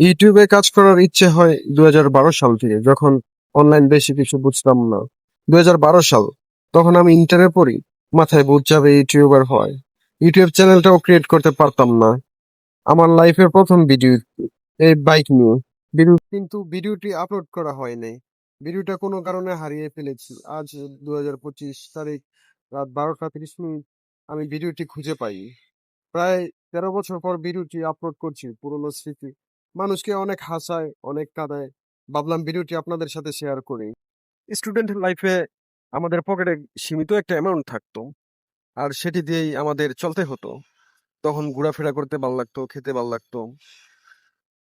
ইউটিউবে কাজ করার ইচ্ছে হয় দুই হাজার বারো সাল থেকে, যখন অনলাইন বেশি কিছু বুঝতাম না। দু হাজার বারো সাল, তখন আমি ইন্টারে পড়ি, মাথায় বুঝ যাবে ইউটিউবার হয়। ইউটিউব চ্যানেলটাও ক্রিয়েট করতে পারতাম না। আমার লাইফের প্রথম ভিডিও এই বাইক নিয়ে। ভিডিও কিন্তু ভিডিওটি আপলোড করা হয়নি ভিডিওটা কোনো কারণে হারিয়ে ফেলেছি। আজ দু হাজার পঁচিশ তারিখ, রাত বারোটা তিরিশ মিনিট, আমি ভিডিওটি খুঁজে পাই। প্রায় তেরো বছর পর ভিডিওটি আপলোড করছি পুরনো স্মৃতি। মানুষকে অনেক হাসায়, অনেক কাঁদায়। ভাবলাম ভিডিওটি আপনাদের সাথে শেয়ার করি। স্টুডেন্ট লাইফে আমাদের পকেটে সীমিত একটা অ্যামাউন্ট থাকতো আর সেটি দিয়েই আমাদের চলতে হতো। তখন ঘোরাফেরা করতে ভালো লাগতো, খেতে ভালো লাগতো।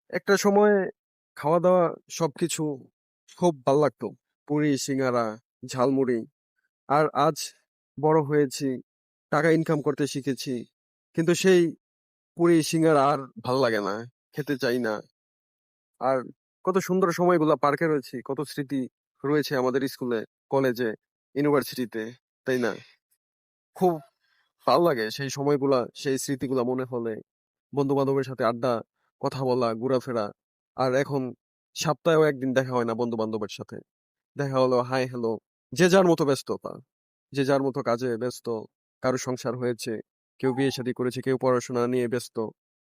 একটা সময় খাওয়া দাওয়া সবকিছু খুব ভালো লাগতো। পুরি, সিঙ্গারা, ঝালমুড়ি। আর আজ বড় হয়েছি, টাকা ইনকাম করতে শিখেছি। কিন্তু সেই পুরি, সিঙ্গারা আর ভালো লাগে না। খেতে চাই না। আর কত সুন্দর সময়গুলো পার্কে রয়েছে, কত স্মৃতি রয়েছে আমাদের স্কুলে, কলেজে, ইউনিভার্সিটিতে, তাই না? খুব ভালো লাগে সেই সময়গুলা, সেই স্মৃতিগুলা মনে হলে। বন্ধু বান্ধবের সাথে আড্ডা, কথা বলা, ঘোরাফেরা। আর এখন সপ্তাহেও একদিন দেখা হয় না বন্ধু বান্ধবের সাথে। দেখা হলো হাই হ্যালো যে যার মতো ব্যস্ততা, যে যার মতো কাজে ব্যস্ত, কারও সংসার হয়েছে, কেউ বিয়ে শাদী করেছে, কেউ পড়াশোনা নিয়ে ব্যস্ত।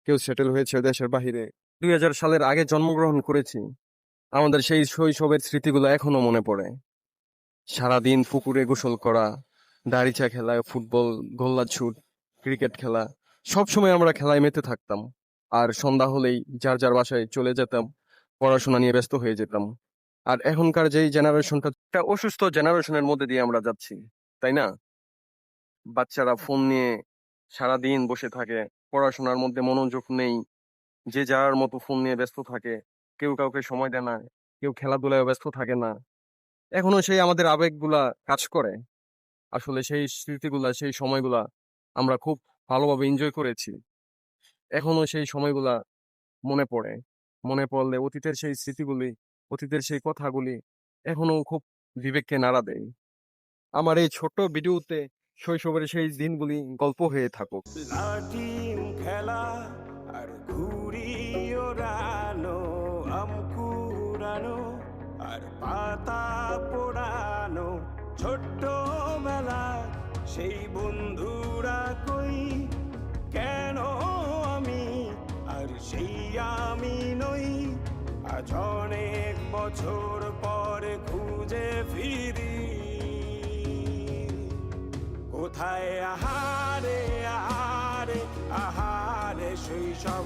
কেউ সেটেল হয়েছে দেশের বাহিরে। দুই হাজার সালের আগে জন্মগ্রহণ করেছি। আমাদের সেই শৈশবের স্মৃতিগুলো এখনও মনে পড়ে। সারাদিন পুকুরে গোসল করা দাড়িচা খেলা, ফুটবল, গোল্লা ছুট, ক্রিকেট খেলা সব সময় আমরা খেলায় মেতে থাকতাম। আর সন্ধ্যা হলেই যার যার বাসায় চলে যেতাম, পড়াশোনা নিয়ে ব্যস্ত হয়ে যেতাম। আর এখনকার যেই জেনারেশনটা একটা অসুস্থ জেনারেশনের মধ্যে দিয়ে আমরা যাচ্ছি, তাই না? বাচ্চারা ফোন নিয়ে সারাদিন বসে থাকে। পড়াশোনার মধ্যে মনোযোগ নেই। যে যার মতো ফোন নিয়ে ব্যস্ত থাকে, কেউ কাউকে সময় দেয় না, কেউ খেলাধুলায় ব্যস্ত থাকে না। এখনও সেই আমাদের আবেগগুলা কাজ করে। আসলে সেই স্মৃতিগুলা, সেই সময়গুলা আমরা খুব ভালোভাবে এনজয় করেছি। এখনও সেই সময়গুলা মনে পড়ে। মনে পড়লে অতীতের সেই স্মৃতিগুলি, অতীতের সেই কথাগুলি এখনও খুব বিবেককে নাড়া দেয়। আমার এই ছোট্ট ভিডিওতে শৈশবের সেই দিনগুলি গল্প হয়ে থাকুক। খেলা আর ঘুড়ি ওড়ানো আম কুড়ানো আর পাতা পোড়ানো, ছোট্ট বেলা সেই বন্ধুরা কই? কেন আমি আর সেই আমি নই? আজ অনেক বছর কোথায়? আহারে আহারে আহারে সেই সব